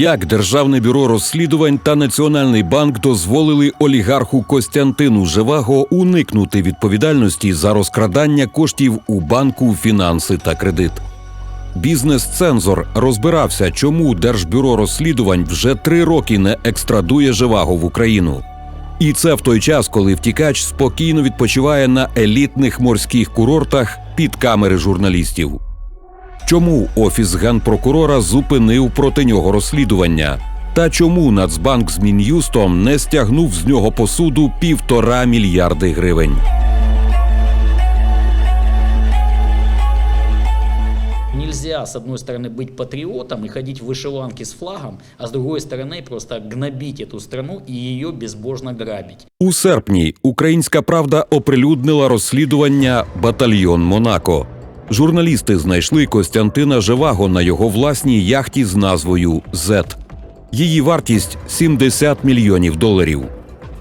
Як Державне бюро розслідувань та Національний банк дозволили олігарху Костянтину Живаго уникнути відповідальності за розкрадання коштів у банку, фінанси та кредит? Бізнес-цензор розбирався, чому Держбюро розслідувань вже три роки не екстрадує Живаго в Україну. І це в той час, коли втікач спокійно відпочиває на елітних морських курортах під камери журналістів Чому офіс генпрокурора зупинив проти нього розслідування? Та чому Нацбанк з Мін'юстом не стягнув з нього посуду півтора мільярди гривень? Нельзя, с одной стороны, быть патриотом и ходить в вышиванке с флагом, а с другой стороны просто гнобить эту страну и ее безбожно грабить. У серпні Українська Правда оприлюднила розслідування Батальйон Монако. Журналісти знайшли Костянтина Живаго на його власній яхті з назвою Зет. Її вартість 70 мільйонів доларів.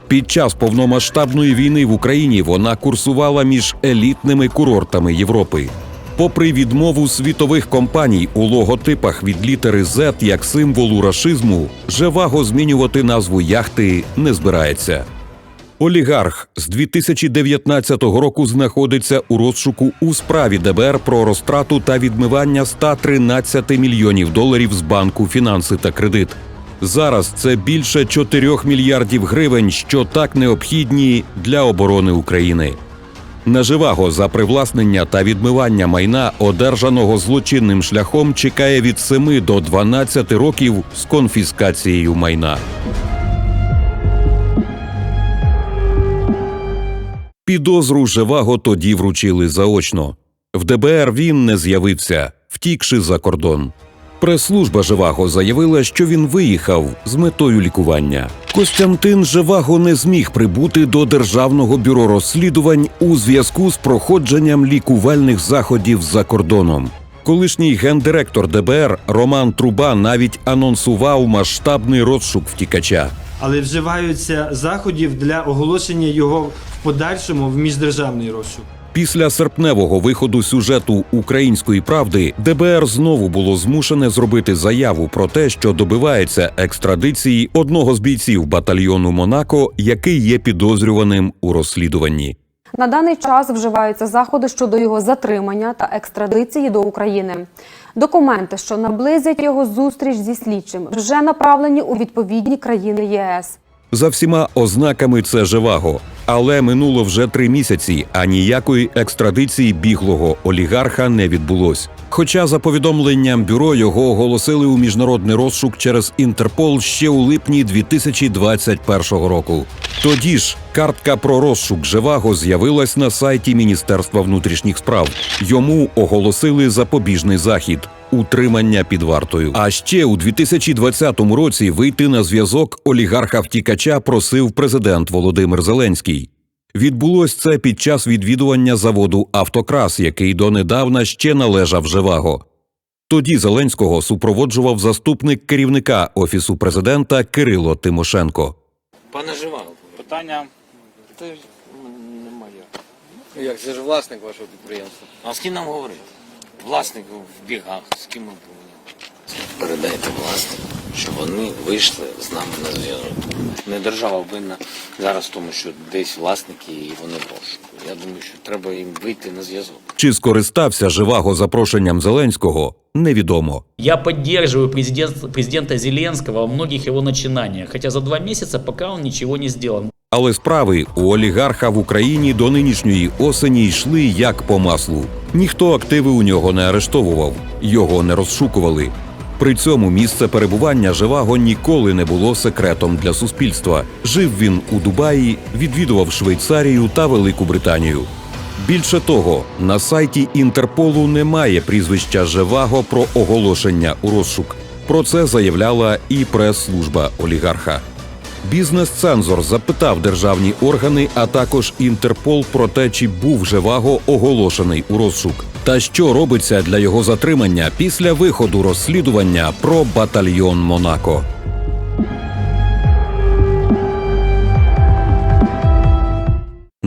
Під час повномасштабної війни в Україні вона курсувала між елітними курортами Європи. Попри відмову світових компаній у логотипах від літери Z як символу рашизму, Живаго змінювати назву яхти не збирається. Олігарх з 2019 року знаходиться у розшуку у справі ДБР про розтрату та відмивання 113 мільйонів доларів з банку фінанси та кредит. Зараз це більше 4 мільярдів гривень, що так необхідні для оборони України. На Живаго за привласнення та відмивання майна, одержаного злочинним шляхом, чекає від 7 до 12 років з конфіскацією майна. Підозру Живаго тоді вручили заочно. В ДБР він не з'явився, втікши за кордон. Прес-служба Живаго заявила, що він виїхав з метою лікування. Костянтин Живаго не зміг прибути до Державного бюро розслідувань у зв'язку з проходженням лікувальних заходів за кордоном. Колишній гендиректор ДБР Роман Труба навіть анонсував масштабний розшук втікача. але вживаються заходів для оголошення його в подальшому в міждержавний розшук. Після серпневого виходу сюжету Української правди ДБР знову було змушене зробити заяву про те, що добивається екстрадиції одного з бійців батальйону Монако, який є підозрюваним у розслідуванні. На даний час вживаються заходи щодо його затримання та екстрадиції до України. Документи, що наблизять його зустріч зі слідчим, вже направлені у відповідні країни ЄС. За всіма ознаками це живаго, але минуло вже три місяці, а ніякої екстрадиції біглого олігарха не відбулось. Хоча, за повідомленням бюро, його оголосили у міжнародний розшук через Інтерпол ще у липні 2021 року. Тоді ж картка про розшук живаго з'явилась на сайті Міністерства внутрішніх справ. Йому оголосили запобіжний захід. Утримання під вартою. А ще у 2020 році вийти на зв'язок олігарха втікача просив президент Володимир Зеленський. Відбулось це під час відвідування заводу Автокрас, який донедавна ще належав Живаго. Тоді Зеленського супроводжував заступник керівника офісу президента Кирило Тимошенко. Пане Живаго, Питання це ж м, не моє. Ну, Як це ж власник вашого підприємства? А з ким нам говорити? Власник в бігах, з ким ми повинні? Передайте власнику, що вони вийшли з нами на зв'язок. Не держава винна зараз в тому, що десь власники і вони в розшуку. Я думаю, що треба їм вийти на зв'язок. Чи скористався Живаго запрошенням Зеленського, невідомо. Я поддерживаю президент, президента Зеленского во многих его начинаниях, хотя за два месяца пока он ничего не сделал. Але справи у олігарха в Україні до нинішньої осені йшли як по маслу. Ніхто активи у нього не арештовував, його не розшукували. При цьому місце перебування Живаго ніколи не було секретом для суспільства. Жив він у Дубаї, відвідував Швейцарію та Велику Британію. Більше того, на сайті Інтерполу немає прізвища Живаго про оголошення у розшук. Про це заявляла і прес-служба олігарха. Бізнес-цензор запитав державні органи, а також Інтерпол про те, чи був Живаго оголошений у розшук, та що робиться для його затримання після виходу розслідування про батальйон Монако.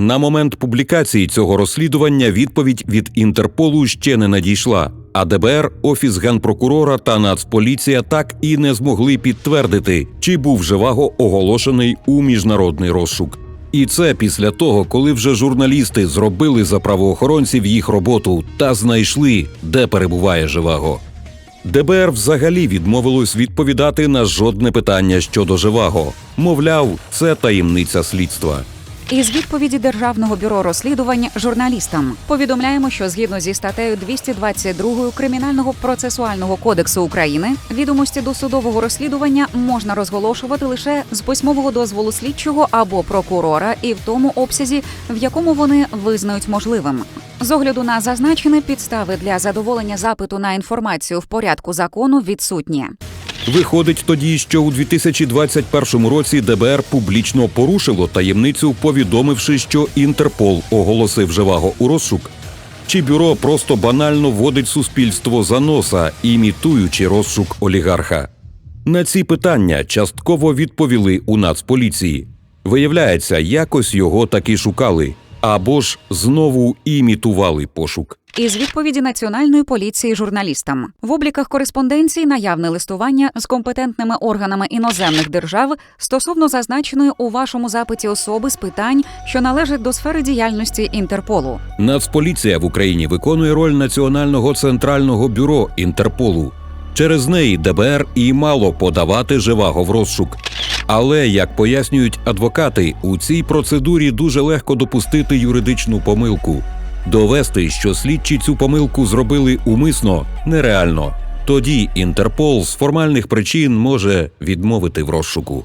На момент публікації цього розслідування відповідь від Інтерполу ще не надійшла. А ДБР, Офіс генпрокурора та Нацполіція так і не змогли підтвердити, чи був Живаго оголошений у міжнародний розшук. І це після того, коли вже журналісти зробили за правоохоронців їх роботу та знайшли, де перебуває Живаго. ДБР взагалі відмовилось відповідати на жодне питання щодо Живаго. Мовляв, це таємниця слідства. Із відповіді Державного бюро розслідувань журналістам повідомляємо, що згідно зі статтею 222 Кримінального процесуального кодексу України відомості до судового розслідування можна розголошувати лише з письмового дозволу слідчого або прокурора, і в тому обсязі, в якому вони визнають можливим. З огляду на зазначене підстави для задоволення запиту на інформацію в порядку закону відсутні. Виходить тоді, що у 2021 році ДБР публічно порушило таємницю, повідомивши, що Інтерпол оголосив Живаго у розшук. Чи бюро просто банально вводить суспільство за носа, імітуючи розшук олігарха? На ці питання частково відповіли у Нацполіції. Виявляється, якось його таки шукали, або ж знову імітували пошук. Із відповіді національної поліції журналістам в обліках кореспонденції наявне листування з компетентними органами іноземних держав стосовно зазначеної у вашому запиті особи з питань, що належать до сфери діяльності Інтерполу. Нацполіція в Україні виконує роль Національного центрального бюро Інтерполу. Через неї ДБР і мало подавати живаго в розшук. Але, як пояснюють адвокати, у цій процедурі дуже легко допустити юридичну помилку. Довести, що слідчі цю помилку зробили умисно, нереально. Тоді Інтерпол з формальних причин може відмовити в розшуку.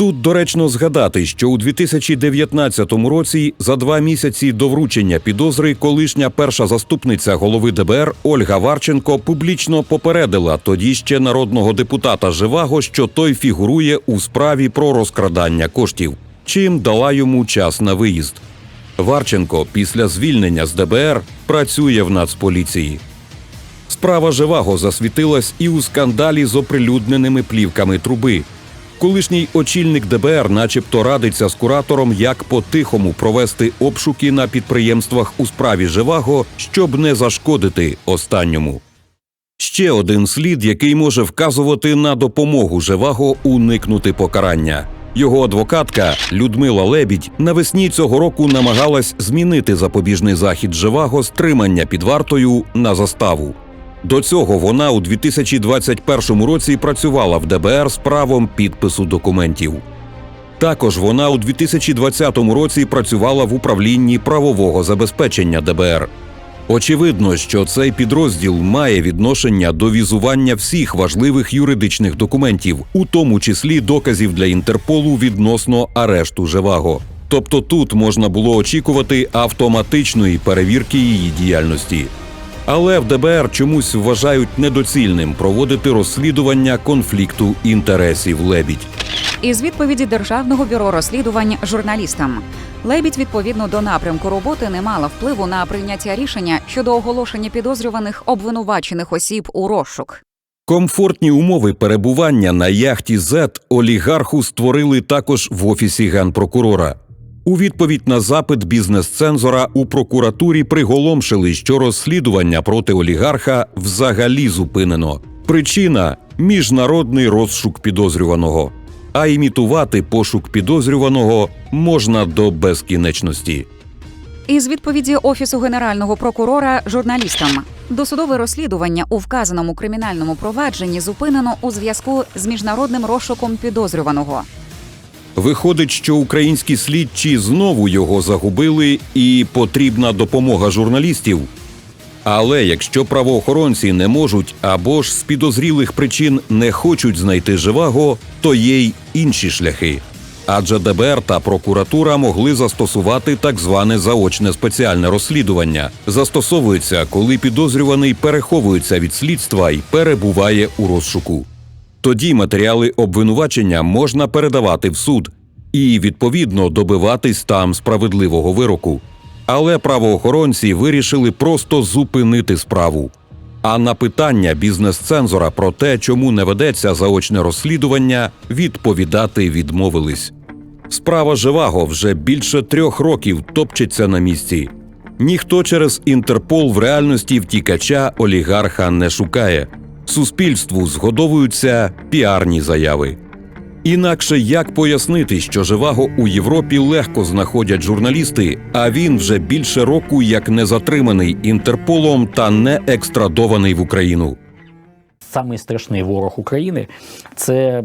Тут доречно згадати, що у 2019 році, за два місяці до вручення підозри, колишня перша заступниця голови ДБР Ольга Варченко публічно попередила тоді ще народного депутата Живаго, що той фігурує у справі про розкрадання коштів, чим дала йому час на виїзд. Варченко після звільнення з ДБР працює в Нацполіції. Справа Живаго засвітилась і у скандалі з оприлюдненими плівками труби. Колишній очільник ДБР, начебто, радиться з куратором, як по-тихому провести обшуки на підприємствах у справі Живаго, щоб не зашкодити останньому. Ще один слід, який може вказувати на допомогу Живаго уникнути покарання. Його адвокатка Людмила Лебідь навесні цього року намагалась змінити запобіжний захід Живаго стримання під вартою на заставу. До цього вона у 2021 році працювала в ДБР з правом підпису документів. Також вона у 2020 році працювала в управлінні правового забезпечення ДБР. Очевидно, що цей підрозділ має відношення до візування всіх важливих юридичних документів, у тому числі доказів для Інтерполу відносно арешту Живаго. Тобто тут можна було очікувати автоматичної перевірки її діяльності. Але в ДБР чомусь вважають недоцільним проводити розслідування конфлікту інтересів лебідь. Із відповіді Державного бюро розслідувань журналістам Лебідь відповідно до напрямку роботи не мала впливу на прийняття рішення щодо оголошення підозрюваних обвинувачених осіб у розшук. Комфортні умови перебування на яхті Z олігарху створили також в офісі генпрокурора. У відповідь на запит бізнес-цензора у прокуратурі приголомшили, що розслідування проти олігарха взагалі зупинено. Причина міжнародний розшук підозрюваного. А імітувати пошук підозрюваного можна до безкінечності. Із відповіді офісу генерального прокурора журналістам досудове розслідування у вказаному кримінальному провадженні зупинено у зв'язку з міжнародним розшуком підозрюваного. Виходить, що українські слідчі знову його загубили, і потрібна допомога журналістів. Але якщо правоохоронці не можуть або ж з підозрілих причин не хочуть знайти живаго, то є й інші шляхи. Адже ДБР та прокуратура могли застосувати так зване заочне спеціальне розслідування. Застосовується, коли підозрюваний переховується від слідства і перебуває у розшуку. Тоді матеріали обвинувачення можна передавати в суд і відповідно добиватись там справедливого вироку. Але правоохоронці вирішили просто зупинити справу. А на питання бізнес-цензора про те, чому не ведеться заочне розслідування, відповідати відмовились. Справа Живаго вже більше трьох років топчеться на місці. Ніхто через Інтерпол в реальності втікача олігарха не шукає. Суспільству згодовуються піарні заяви. Інакше як пояснити, що живаго у Європі легко знаходять журналісти, а він вже більше року як не затриманий Інтерполом та не екстрадований в Україну. Самий страшний ворог України це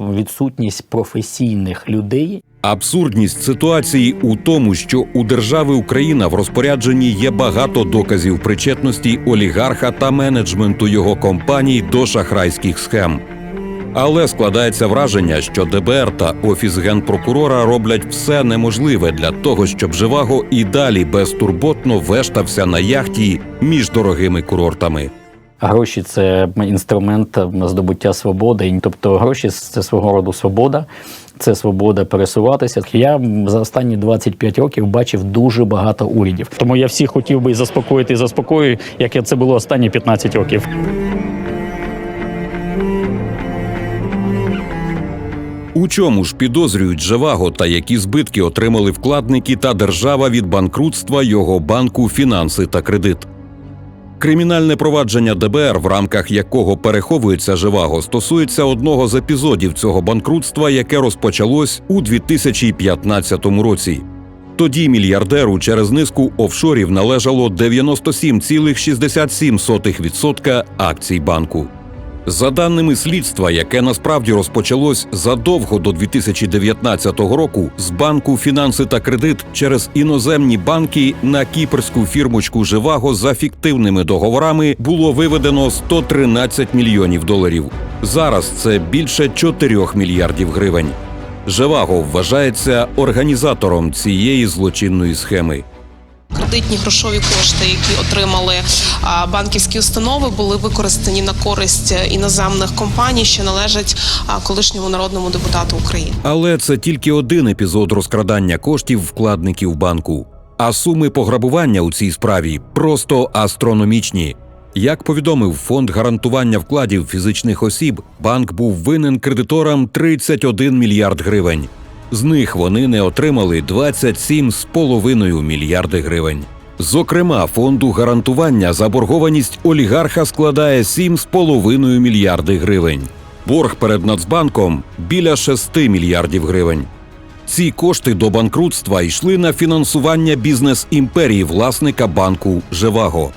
відсутність професійних людей, Абсурдність ситуації у тому, що у держави Україна в розпорядженні є багато доказів причетності олігарха та менеджменту його компаній до шахрайських схем. Але складається враження, що ДБР та офіс генпрокурора роблять все неможливе для того, щоб Живаго і далі безтурботно вештався на яхті між дорогими курортами. Гроші це інструмент здобуття свободи. Тобто гроші це свого роду свобода, це свобода пересуватися. Я за останні 25 років бачив дуже багато урядів. Тому я всіх хотів би і заспокоїти і заспокоюю, як це було останні 15 років. У чому ж підозрюють Живаго та які збитки отримали вкладники та держава від банкрутства його банку фінанси та кредит? Кримінальне провадження ДБР, в рамках якого переховується Живаго, стосується одного з епізодів цього банкрутства, яке розпочалось у 2015 році. Тоді мільярдеру через низку офшорів належало 97,67% акцій банку. За даними слідства, яке насправді розпочалось задовго до 2019 року, з банку фінанси та кредит через іноземні банки на кіпрську фірмочку Живаго за фіктивними договорами було виведено 113 мільйонів доларів. Зараз це більше 4 мільярдів гривень. Живаго вважається організатором цієї злочинної схеми. Кредитні грошові кошти, які отримали банківські установи, були використані на користь іноземних компаній, що належать колишньому народному депутату України. Але це тільки один епізод розкрадання коштів вкладників банку. А суми пограбування у цій справі просто астрономічні. Як повідомив фонд гарантування вкладів фізичних осіб, банк був винен кредиторам 31 мільярд гривень. З них вони не отримали 27,5 мільярди гривень. Зокрема, фонду гарантування заборгованість олігарха складає 7,5 мільярди гривень. Борг перед Нацбанком біля 6 мільярдів гривень. Ці кошти до банкрутства йшли на фінансування бізнес-імперії власника банку Живаго.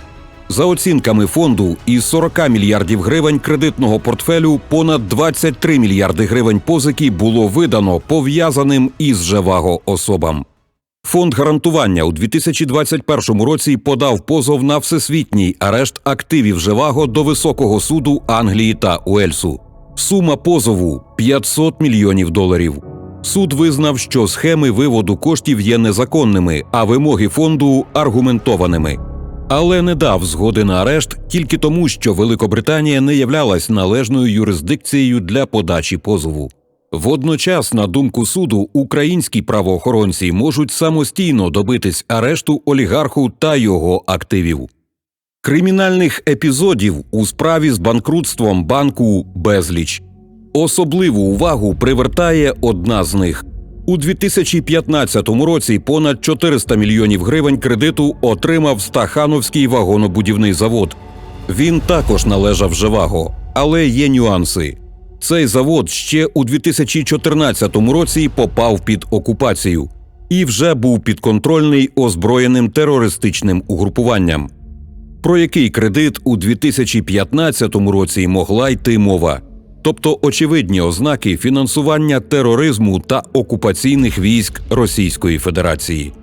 За оцінками фонду, із 40 мільярдів гривень кредитного портфелю понад 23 мільярди гривень позики було видано пов'язаним із Живаго особам. Фонд гарантування у 2021 році подав позов на всесвітній арешт активів Живаго до Високого суду Англії та Уельсу. Сума позову 500 мільйонів доларів. Суд визнав, що схеми виводу коштів є незаконними, а вимоги фонду аргументованими. Але не дав згоди на арешт тільки тому, що Великобританія не являлась належною юрисдикцією для подачі позову. Водночас, на думку суду, українські правоохоронці можуть самостійно добитись арешту олігарху та його активів. Кримінальних епізодів у справі з банкрутством банку безліч. Особливу увагу привертає одна з них. У 2015 році понад 400 мільйонів гривень кредиту отримав Стахановський вагонобудівний завод. Він також належав Живаго, але є нюанси. Цей завод ще у 2014 році попав під окупацію і вже був підконтрольний озброєним терористичним угрупуванням. Про який кредит у 2015 році могла йти мова? Тобто очевидні ознаки фінансування тероризму та окупаційних військ Російської Федерації.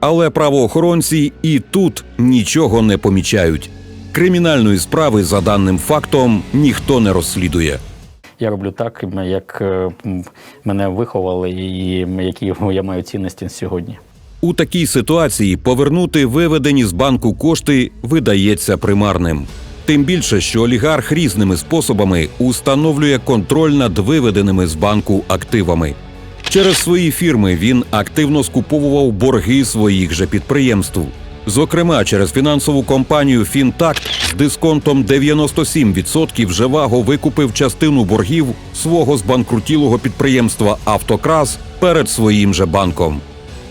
Але правоохоронці і тут нічого не помічають. Кримінальної справи за даним фактом ніхто не розслідує. Я роблю так, як е, мене виховали, і які я маю цінності сьогодні. У такій ситуації повернути виведені з банку кошти видається примарним. Тим більше, що олігарх різними способами установлює контроль над виведеними з банку активами. Через свої фірми він активно скуповував борги своїх же підприємств. Зокрема, через фінансову компанію Фінтакт з дисконтом 97% Живаго викупив частину боргів свого збанкрутілого підприємства Автокрас перед своїм же банком.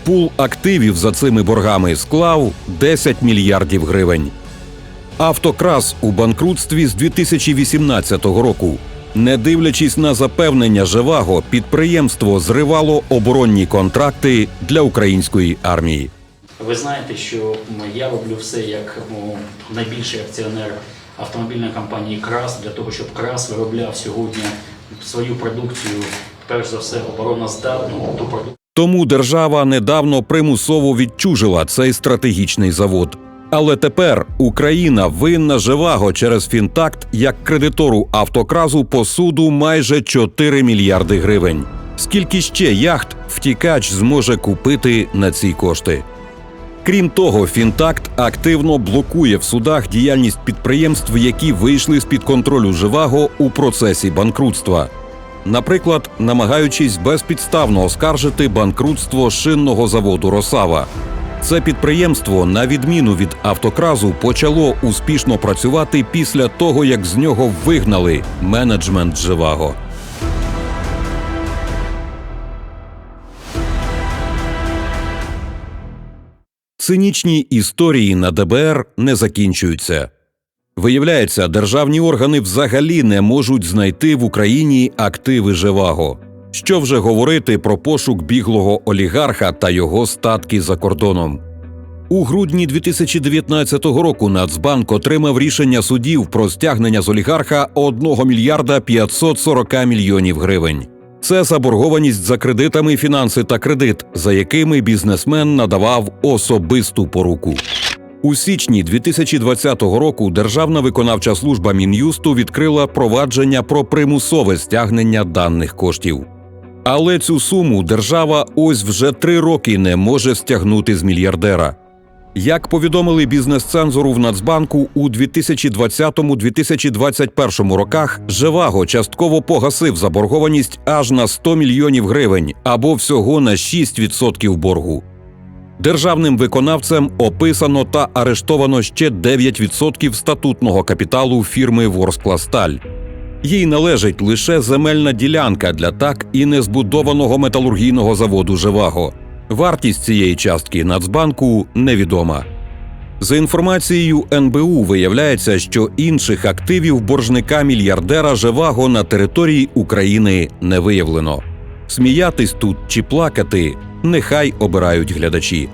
Пул активів за цими боргами склав 10 мільярдів гривень. Автокрас у банкрутстві з 2018 року. Не дивлячись на запевнення Живаго, підприємство зривало оборонні контракти для української армії. Ви знаєте, що я роблю все як ну, найбільший акціонер автомобільної компанії Крас для того, щоб Крас виробляв сьогодні свою продукцію, перш за все, обороноздатну ту продукцію. Тому держава недавно примусово відчужила цей стратегічний завод. Але тепер Україна винна Живаго через Фінтакт як кредитору автокразу по суду майже 4 мільярди гривень. Скільки ще яхт втікач зможе купити на ці кошти? Крім того, Фінтакт активно блокує в судах діяльність підприємств, які вийшли з під контролю Живаго у процесі банкрутства. Наприклад, намагаючись безпідставно оскаржити банкрутство шинного заводу Росава. Це підприємство, на відміну від автокразу, почало успішно працювати після того, як з нього вигнали менеджмент Живаго. Цинічні історії на ДБР не закінчуються. Виявляється, державні органи взагалі не можуть знайти в Україні активи Живаго. Що вже говорити про пошук біглого олігарха та його статки за кордоном. У грудні 2019 року Нацбанк отримав рішення судів про стягнення з олігарха 1 мільярда 540 мільйонів гривень. Це заборгованість за кредитами, фінанси та кредит, за якими бізнесмен надавав особисту поруку. У січні 2020 року Державна виконавча служба Мін'юсту відкрила провадження про примусове стягнення даних коштів. Але цю суму держава ось вже три роки не може стягнути з мільярдера. Як повідомили бізнес-цензору в Нацбанку, у 2020-2021 роках Живаго частково погасив заборгованість аж на 100 мільйонів гривень або всього на 6% боргу. Державним виконавцем описано та арештовано ще 9% статутного капіталу фірми Ворскласталь. Їй належить лише земельна ділянка для так і не збудованого металургійного заводу Живаго. Вартість цієї частки Нацбанку невідома. За інформацією НБУ виявляється, що інших активів боржника мільярдера Живаго на території України не виявлено. Сміятись тут чи плакати нехай обирають глядачі.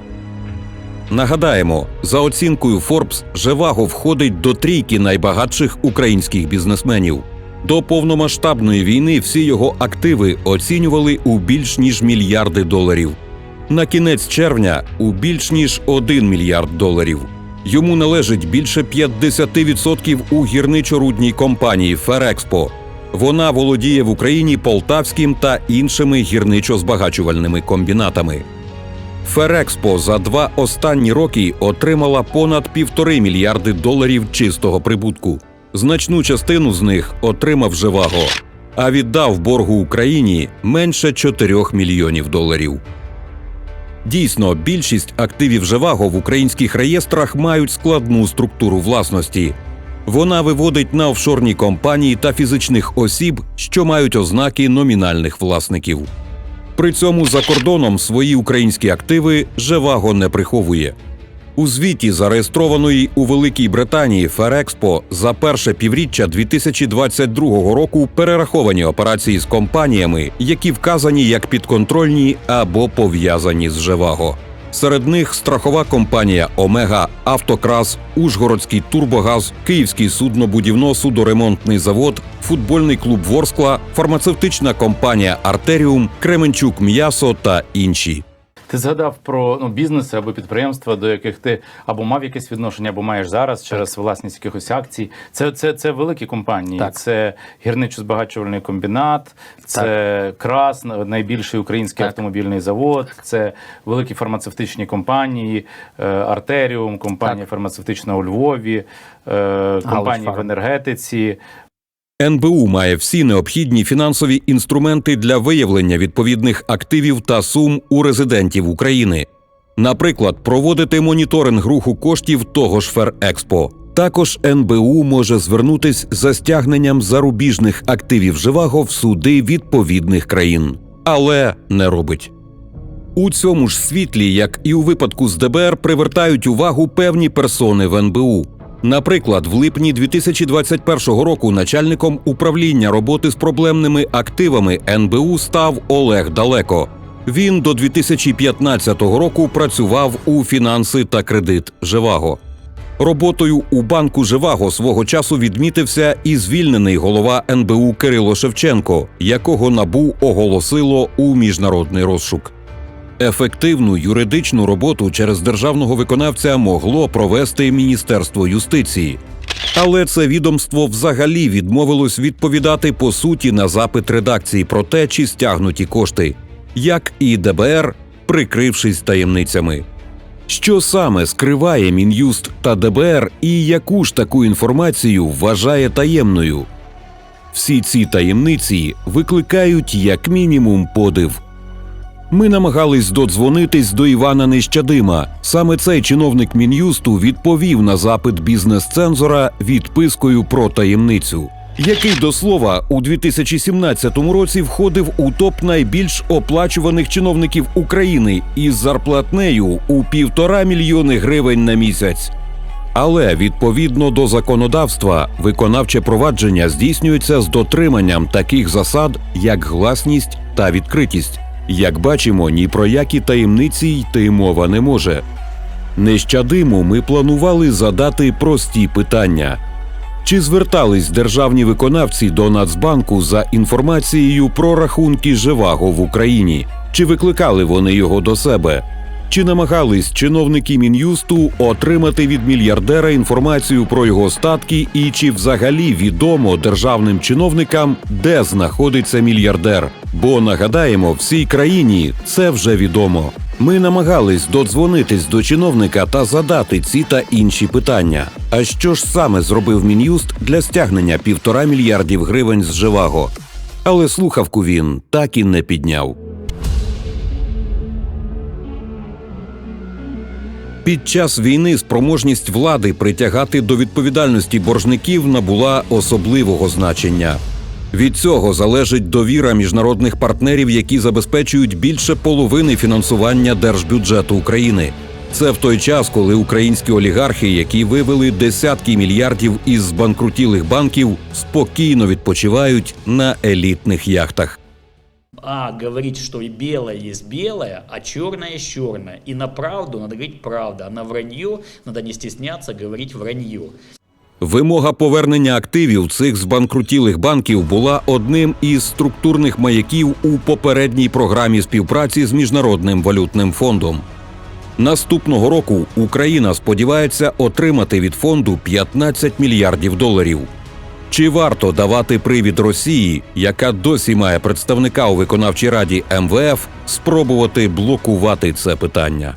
Нагадаємо, за оцінкою Forbes, Живаго входить до трійки найбагатших українських бізнесменів. До повномасштабної війни всі його активи оцінювали у більш ніж мільярди доларів. На кінець червня у більш ніж 1 мільярд доларів. Йому належить більше 50% у гірничо-рудній компанії Ферекспо. Вона володіє в Україні Полтавським та іншими гірничо-збагачувальними комбінатами. Ферекспо за два останні роки отримала понад півтори мільярди доларів чистого прибутку. Значну частину з них отримав Живаго, а віддав боргу Україні менше 4 мільйонів доларів. Дійсно, більшість активів Живаго в українських реєстрах мають складну структуру власності. Вона виводить на офшорні компанії та фізичних осіб, що мають ознаки номінальних власників. При цьому за кордоном свої українські активи Живаго не приховує. У звіті, зареєстрованої у Великій Британії Ферекспо, за перше півріччя 2022 року перераховані операції з компаніями, які вказані як підконтрольні або пов'язані з Живаго. Серед них страхова компанія Омега, Автокрас, Ужгородський Турбогаз, Київський суднобудівно-судоремонтний завод, футбольний клуб Ворскла, фармацевтична компанія Артеріум, Кременчук М'ясо та інші. Ти згадав про ну, бізнеси або підприємства, до яких ти або мав якесь відношення, або маєш зараз через власність якихось акцій. Це, це, це великі компанії. Так. Це гірничо-збагачувальний комбінат, це Крас, найбільший український Так. автомобільний завод, це великі фармацевтичні компанії, Артеріум, компанія фармацевтична у Львові, е, компанії в енергетиці. НБУ має всі необхідні фінансові інструменти для виявлення відповідних активів та сум у резидентів України. Наприклад, проводити моніторинг руху коштів того ж Ферекспо. Також НБУ може звернутись за стягненням зарубіжних активів Живаго в суди відповідних країн, але не робить. У цьому ж світлі, як і у випадку з ДБР, привертають увагу певні персони в НБУ. Наприклад, в липні 2021 року начальником управління роботи з проблемними активами НБУ став Олег Далеко. Він до 2015 року працював у фінанси та кредит Живаго. Роботою у банку Живаго свого часу відмітився і звільнений голова НБУ Кирило Шевченко, якого набу оголосило у міжнародний розшук. Ефективну юридичну роботу через державного виконавця могло провести Міністерство юстиції. Але це відомство взагалі відмовилось відповідати по суті на запит редакції про те, чи стягнуті кошти, як і ДБР, прикрившись таємницями. Що саме скриває Мін'юст та ДБР, і яку ж таку інформацію вважає таємною? Всі ці таємниці викликають як мінімум подив. Ми намагались додзвонитись до Івана Нещадима. Саме цей чиновник мін'юсту відповів на запит бізнес-цензора відпискою про таємницю, який до слова у 2017 році входив у топ найбільш оплачуваних чиновників України із зарплатнею у півтора мільйони гривень на місяць. Але відповідно до законодавства, виконавче провадження здійснюється з дотриманням таких засад, як гласність та відкритість. Як бачимо, ні про які таємниці йти мова не може. Нещадиму ми планували задати прості питання. Чи звертались державні виконавці до Нацбанку за інформацією про рахунки Живаго в Україні? Чи викликали вони його до себе? Чи намагались чиновники мін'юсту отримати від мільярдера інформацію про його статки, і чи взагалі відомо державним чиновникам, де знаходиться мільярдер? Бо нагадаємо, всій країні це вже відомо. Ми намагались додзвонитись до чиновника та задати ці та інші питання. А що ж саме зробив мін'юст для стягнення півтора мільярдів гривень з Живаго? Але слухавку він так і не підняв. Під час війни спроможність влади притягати до відповідальності боржників набула особливого значення. Від цього залежить довіра міжнародних партнерів, які забезпечують більше половини фінансування держбюджету України. Це в той час, коли українські олігархи, які вивели десятки мільярдів із збанкрутілих банків, спокійно відпочивають на елітних яхтах. А говорить, что и белое есть белое, а черное есть черное. И на правду надо говорить правду, а на вранье надо не стесняться говорить вранье. Вимога повернення активів цих збанкрутілих банків була одним із структурних маяків у попередній програмі співпраці з міжнародним валютним фондом. Наступного року Україна сподівається отримати від фонду 15 мільярдів доларів. Чи варто давати привід Росії, яка досі має представника у виконавчій раді МВФ, спробувати блокувати це питання?